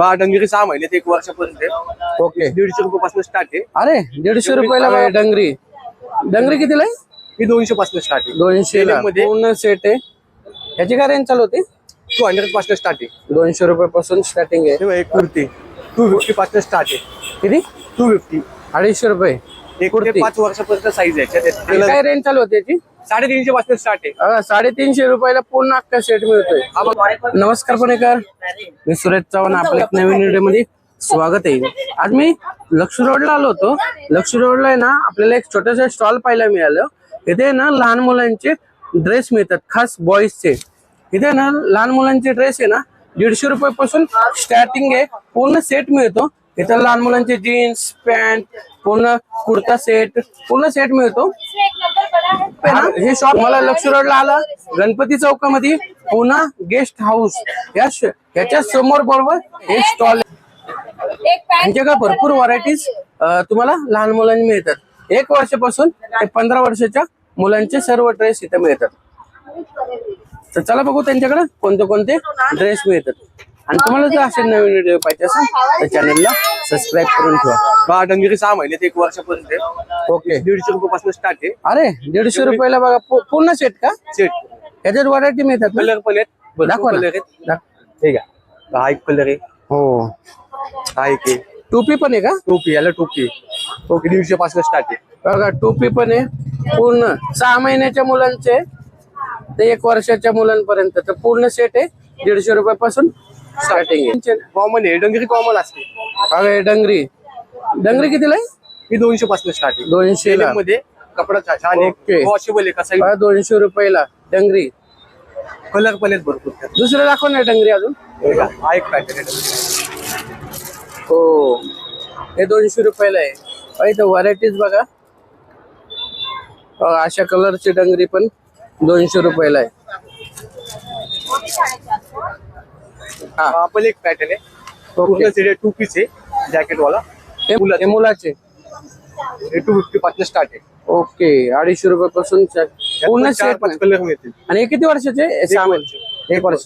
हा डंगरी सहा महिन्यात एक वर्षापर्यंत. ओके. दीडशे रुपयापासून स्टार्ट आहे. अरे दीडशे रुपयाला बघा डंगरी. डंगरी कितीला आहे? ही दोनशे पासून स्टार्ट आहे. दोनशे मध्ये पूर्ण सेट आहे. याची काय रेंज चालू होती? टू हंड्रेडपासून स्टार्ट आहे. दोनशे रुपयापासून स्टार्टिंग आहे. हे बघा, एक कुर्ती. टू फिफ्टी पासून स्टार्ट आहे. किती? टू फिफ्टी अडीचशे रुपये. एक कुर्ती. ते पाच वर्षापर्यंत साईज आहे. काय रेंज चालू होती याची? साडेतीनशे पासून स्टार्ट आहे. साडेतीनशे रुपयाला पूर्ण अख्खा सेट मिळतोय. नमस्कार पुणेकर. मी सुरेश चव्हाण आपल्या एक नवीन व्हिडिओमध्ये स्वागत आहे. आज मी लक्ष रोडला आलो होतो. लक्ष रोडला आहे ना आपल्याला एक छोटस स्टॉल पाहायला मिळालं. इथे ना लहान मुलांचे ड्रेस मिळतात खास बॉईजचे इथे ना लहान मुलांचे ड्रेस आहे ना दीडशे रुपयापासून स्टार्टिंग आहे. पूर्ण सेट मिळतो. इथं लहान मुलांचे जीन्स पॅन्ट पूर्ण कुर्ता सेट पूर्ण सेट मिळतो. आहे ना, हे शॉप मला लक्ष रोडला आला. गणपती चौकामध्ये पुन्हा गेस्ट हाऊस या याच्या समोर बरोबर हे स्टॉल यांच्याकडे भरपूर व्हरायटीज तुम्हाला लहान मुलांनी मिळतात. एक वर्षापासून ते पंधरा वर्षाच्या मुलांचे सर्व ड्रेस इथे मिळतात. तर चला बघू त्यांच्याकडे कोणते कोणते ड्रेस मिळतात. आणि तुम्हाला जर असे नवीन व्हिडिओ पाहिजे असेल तर चॅनलला सबस्क्राईब करून ठेवा. हा डंगरी सहा महिन्यात एक वर्षापर्यंत ओके. दीडशे रुपयापासून स्टार्ट आहे. अरे दीडशे रुपयाला बघा पूर्ण सेट का? सेट याच्यात व्हरायटी मिळतात? कलर पण आहेत दाखवा. कलर आहेत. ठीक आहे हा एक कलर आहे. हो. हा एक आहे. टोपी पण आहे का? टोपी याला टोपी. टोपी दीडशे पासून स्टार्ट आहे. बघा टोपी पण आहे. पूर्ण सहा महिन्याच्या मुलांचे ते एक वर्षाच्या मुलांपर्यंत. तर पूर्ण सेट आहे. दीडशे रुपयापासून स्टार्टिंग आहे. कॉमन आहे. डंगरी कॉमन असते. हे डंगरी डंगरी कितीला आहे? ही दोनशे पासून स्टार्ट आहे. दोनशे ला. मध्ये कपडा छा- छान. आहे. वॉशेबल आहे कसा बघा दोनशे रुपयाला. डंगरी कलर पण आहेत भरपूर. त्यात. दुसरं दाखव ना डंगरी अजून. हे का? हा एक पॅटर्न आहे हो. हे दोनशे रुपयाला आहे. बघा इथं व्हरायटीज बघा. बघा, अशा कलरची डंगरी पण दोनशे रुपयाला आहे. हा. पण एक पॅटर्न आहे. पूर्ण सेट टू पीस आहे जॅकेट वाला. हे हे मुलाचे? हे टू फिफ्टी पासून स्टार्ट आहे. ओके अडीचशे रुपयापासून चा- पूर्ण चार पाच कलर मिळतील. आणि हे किती वर्षाचे? हे सहा वर्ष. महिने. एक वर्ष.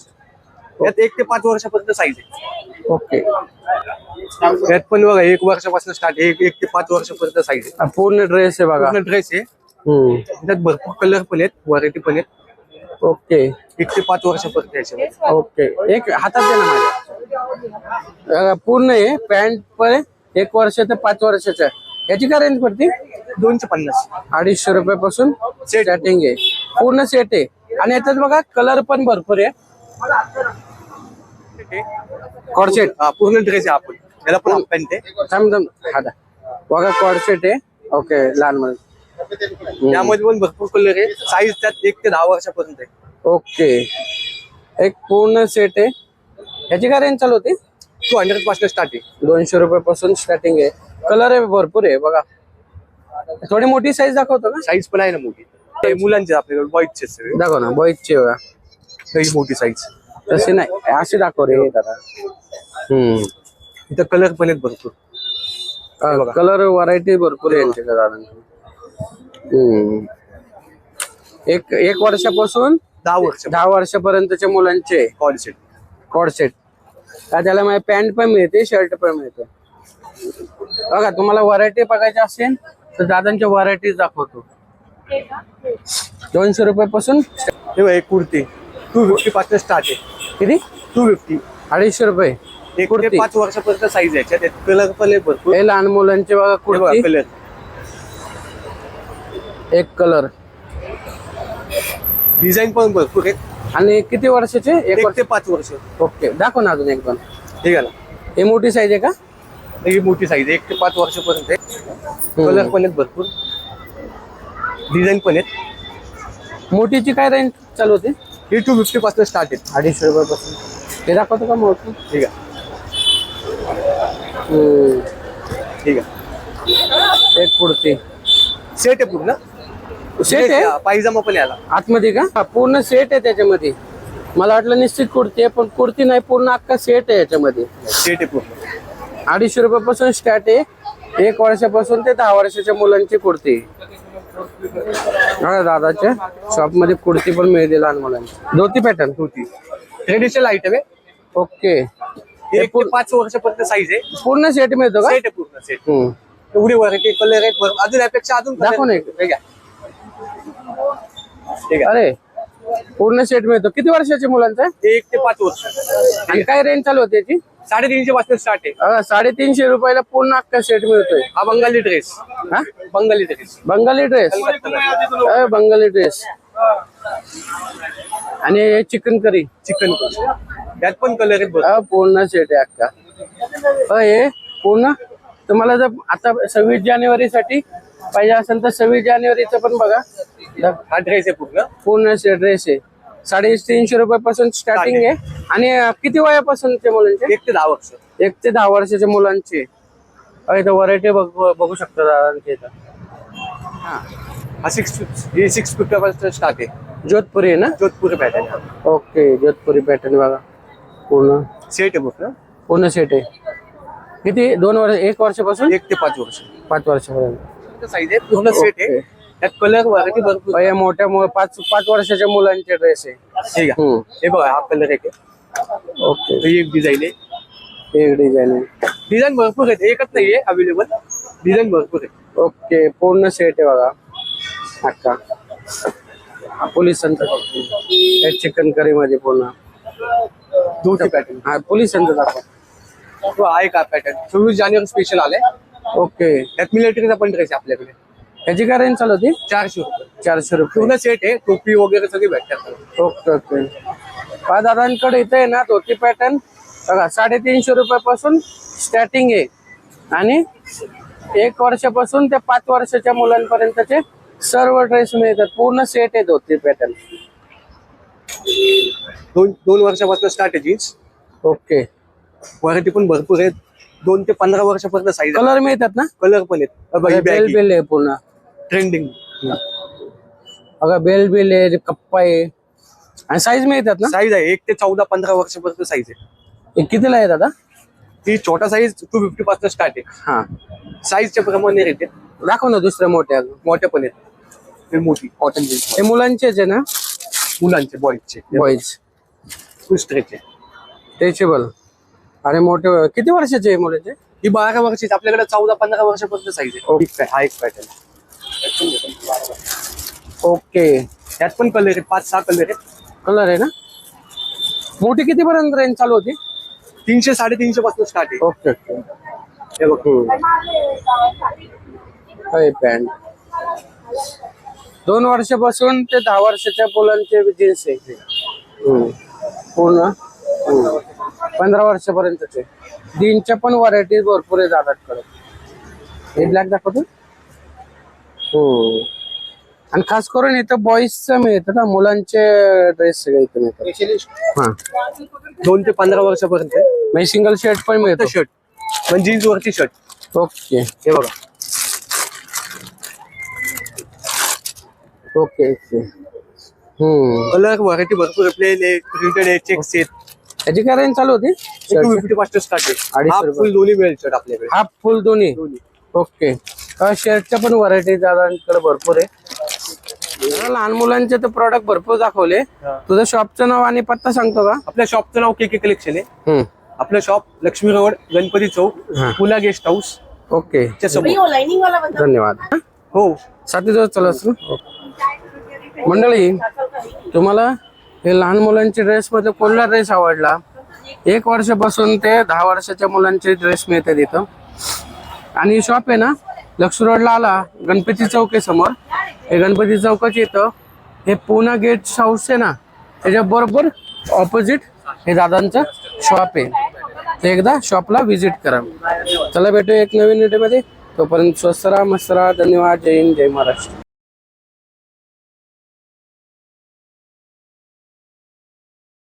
यात एक ते पाच वर्षापर्यंत साईज आहे. ओके यात पण बघा एक वर्षापासून स्टार्ट आहे. एक एक ते पाच वर्षापर्यंत साईज आहे. पूर्ण ड्रेस आहे बघा. पूर्ण ड्रेस आहे. हम्म. त्यात भरपूर कलर पण आहेत व्हरायटी पण आहेत. ओके. एक ते पाच वर्षापर्यंत याच्यामध्ये ओके. एक हातात दे ना माझ्या. पूर्ण आहे पॅन्ट पण आहे. एक वर्ष ते पाच वर्षाचं याची काय रेंज पडते? दोनशे पन्नास. अडीचशे रुपयापासून स्टार्टिंग आहे. पूर्ण सेट आहे. आणि याच्यात बघा कलर पण भरपूर आहे. कॉड सेट हा पूर्ण ड्रेस आहे आपण. याला पण हाफ पॅन्ट आहे. थांब थांब. हा दा. बघा कॉड सेट आहे. ओके लहान मुलं त्यामध्ये पण भरपूर कलर आहे. साईज त्यात एक ते दहा वर्षापर्यंत आहे. ओके. एक पूर्ण सेट आहे. याची काय रेंज चालू होती? टू हंड्रेडपासून स्टार्ट आहे. दोनशे रुपयापासून स्टार्टिंग आहे. कलर आहे भरपूर आहे बघा. थोडी मोठी साईज दाखवतो का? साईज पण आहे ना मोठी. हे मुलांचे आपल्याकडे सगळे. दाखव ना बॉईजची बघा. ही मोठी साईज तसे नाही असे दाखव रे दादा हम्म. इथं कलर पण आहेत भरपूर. कलर व्हरायटी भरपूर आहे यांच्याकडे दादांकडे हम्म. एक एक वर्षापासून दहा वर्ष दहा वर्षापर्यंतच्या मुलांचे. कॉल सेट कॉड सेट त्याला माझी पॅन्ट पण मिळते शर्ट पण मिळते. बघा तुम्हाला व्हरायटी बघायची असेल तर दादांच्या व्हरायटीज दाखवतो. दोनशे रुपयापासून हे बघा, एक कुर्ती. टू फिफ्टी पासून स्टार्ट आहे. किती? टू फिफ्टी अडीचशे रुपये. एक कुर्ती. ते पाच वर्षापर्यंत साईज आहे त्यात कलर पण आहे भरपूर. हे लहान मुलांचे बघा कुर्ती. कलर एक कलर. डिझाईन पण भरपूर आहेत. आणि किती वर्षाचे? एक एक वर्ष. ते पाच वर्ष. ओके दाखव ना अजून एक दोन ठीक आहे ना हे मोठी साईज आहे का? ही मोठी साईज एक ते पाच वर्षापर्यंत आहे. कलर पण आहेत भरपूर. डिझाईन पण आहेत. मोठीची काय रेंज चालू होती? ही टू फिफ्टी पासून स्टार्ट आहेत अडीचशे रुपयापासून. हे दाखवतो का मोठी? ठीक आहे हम्म. ठीक आहे एक कुर्ती सेट आहे पूर्ण. सेट आहे? पायजामा पण याला आतमध्ये का? पूर्ण सेट आहे त्याच्यामध्ये. मला वाटलं निश्चित कुर्ती आहे पण कुर्ती नाही पूर्ण अख्खा सेट आहे याच्यामध्ये. सेट आहे पूर्ण. अडीचशे रुपयापासून स्टार्ट आहे. एक वर्षापासून ते दहा वर्षाच्या मुलांची कुर्ती. दादाच्या शॉपमध्ये कुर्ती पण मिळते लहान मुलांची. धोती पॅटर्न होती ट्रेडिशनल आयटम आहे. ओके. एक पाच वर्षापर्यंत साईज आहे. पूर्ण सेट मिळतो का? सेट आहे पूर्ण सेट. एवढी व्हरायटी कलर भरपूर. अजून यापेक्षा अजून दाखव ना एक. हे घ्या. हे घ्या. अरे पूर्ण सेट मिळतो. किती वर्षाच्या मुलांचं? आहे? एक ते पाच वर्ष. आणि काय रेंज चालू होते याची? साडेतीनशे पासून स्टार्ट आहे. अं, साडेतीनशे रुपयाला पूर्ण अख्खा सेट मिळतोय. हा बंगाली ड्रेस हा? Bengali dress Bengali dress Bengali dress आणि चिकन करी चिकन यात पण कलर आहेत भरपूर. हा पूर्ण सेट आहे अख्खा. हे पूर्ण? तुम्हाला जर आता सव्वीस जानेवारी साठी पाहिजे असेल तर सव्वीस जानेवारीचं पण बघा. हा ड्रेस आहे पूर्ण? पूर्ण ड्रेस आहे. साडेतीनशे रुपयापासून स्टार्टिंग आहे. आणि किती वयापासूनचे मुलांचे? एक ते दहा वर्ष. एक ते दहा वर्षाच्या मुलांचे. इथं व्हरायटी बघू शकता दादांचे इथं. हा. सिक्स हे सिक्स स्टार्ट आहे. जोधपुरी आहे ना? Jodhpur pattern okay Jodhpuri pattern बघा. पूर्ण. सेट आहे पूर्ण. पूर्ण सेट आहे. किती? दोन वर्ष एक वर्षापासून? एक ते पाच वर्ष. पाच वर्षापर्यंत. साईज आहे पूर्ण सेट आहे. त्यात कलर व्हरायटी भरपूर. मोठ्या मु- पाच पाच वर्षाच्या मुलांचे ड्रेस आहे. ठीक आहे. हम्म. हे बघा हा कलर एक आहे. ओके. ही एक डिझाईन आहे. एक डिझाईन आहे. डिझाईन भरपूर आहेत. एकच नाहीये अवेलेबल डिझाईन भरपूर आहे. ओके पूर्ण सेट आहे बघा. अक्का पोलिसांचं चिकन करी मध्ये पूर्ण. दोनशे पॅटर्न हा पोलिसांचं दाखवा. तो आहे का पॅटर्न सव्वीस जानेवारी स्पेशल आलाय. ओके. त्यात मिलिटरीचा पण ड्रेस आहे आपल्याकडे. ह्याची काय रेंज चालू होती? चारशे रुपये. चारशे रुपये. पूर्ण सेट आहे टोपी वगैरे सगळी भेटतात. Okay okay. पहा दादांकडे इथे आहे ना धोती पॅटर्न बघा साडेतीनशे रुपयापासून स्टार्टिंग आहे. आणि एक वर्षापासून ते पाच वर्षाच्या मुलांपर्यंतचे सर्व ड्रेस मिळतात. पूर्ण सेट आहे धोती पॅटर्न दोन दोन वर्षापासून स्टार्ट आहे जीन्स ओके. व्हरायटी पण भरपूर आहेत. दोन ते पंधरा वर्षापर्यंत साईज कलर मिळतात ना? कलर पण आहेत. बेल बिल आहे पूर्ण. ट्रेंडिंग बघा बेल बिल आहे कप्पा आहे. आणि साईज मिळतात ना? साईज आहे. एक ते चौदा पंधरा वर्षापर्यंत साईज आहे. हे कितीला आहे दादा? ती छोटा साईज टू फिफ्टी पासून स्टार्ट आहे. हा. साईजच्या प्रमाणे रेट आहे. दाखव ना दुसऱ्या मोठ्या. मोठ्या पण आहेत. ते मोठी. कॉटन जीन्स हे मुलांचेच आहे ना? मुलांचे बॉईजचे बॉईज फुल स्ट्रेचचे स्ट्रेचेबल आणि मोठे किती वर्षाचे आहे मुलांचे? ही बारा वर्षाची. आपल्याकडे चौदा पंधरा वर्षापर्यंत साईज आहे, हा एक पॅटर्न ओके. त्यात पण कलर आहेत पाच सहा कलर आहेत. कलर आहे ना? मोठी किती पर्यंत रेंज चालू होती? तीनशे साडेतीनशे पासून स्टार्ट आहे. Okay okay. हे बघ. पॅन्ट दोन वर्षापासून ते दहा वर्षाच्या मुलांचे जीन्स आहे. पूर्ण. पंधरा वर्षापर्यंतचे. जीन्सच्या पण व्हरायटी भरपूर आहे दादाकडे हे ब्लॅक दाखवतो? हो. आणि खास करून इथं बॉईजचं मिळतं ना मुलांचे ड्रेस सगळे इथं मिळतात. हा. दोन ते पंधरा वर्षापर्यंत. म्हणजे सिंगल शर्ट पण मिळतो. शर्ट पण जीन्स वरती शर्ट ओके हे बघा. Okay okay hmm. Colour variety भरपूर प्लेन आहे प्रिंटेड आहे चेक्स आहेत. त्याची काय रेंज चालू होती? टू फिफ्टी पासून स्टार्ट आहे. अडीचशे हाफ रुपये. फुल दोन्ही मिळेल शर्ट आपल्याकडे. हाफ फुल दोन्ही? दोन्ही. ओके शर्टच्या पण व्हरायटी दादांकडे भरपूर आहे. लहान मुलांचे तर प्रॉडक्ट भरपूर दाखवले. हा. तुझं शॉपचं नाव आणि पत्ता सांगतो का? आपल्या शॉपचं नाव के के कलेक्शन आहे. आपलं शॉप लक्ष्मी रोड गणपती चौक हा. पुला गेस्ट हाऊस ओके. बंदा धन्यवाद. हो? साथी दिवस चला मंडळी तुम्हाला हे लहान मुलांचे ड्रेस मध्ये कोणता ड्रेस आवडला? एक वर्षापासून ते दहा वर्षाच्या मुलांचे ड्रेस मिळतात इथं. आणि शॉप आहे ना लक्ष रोडला आला गणपती चौके समोर. हे गणपती चौकाच्या इथं हे पुणा गेट हाऊस आहे ना त्याच्या बरोबर ऑपोजिट हे दादांचं शॉप आहे. ते एकदा शॉपला व्हिजिट करा. चला भेटू एक नवीन व्हिडिओमध्ये तोपर्यंत स्वस्त राहा मस्त राहा. धन्यवाद. जय हिंद जय महाराष्ट्र.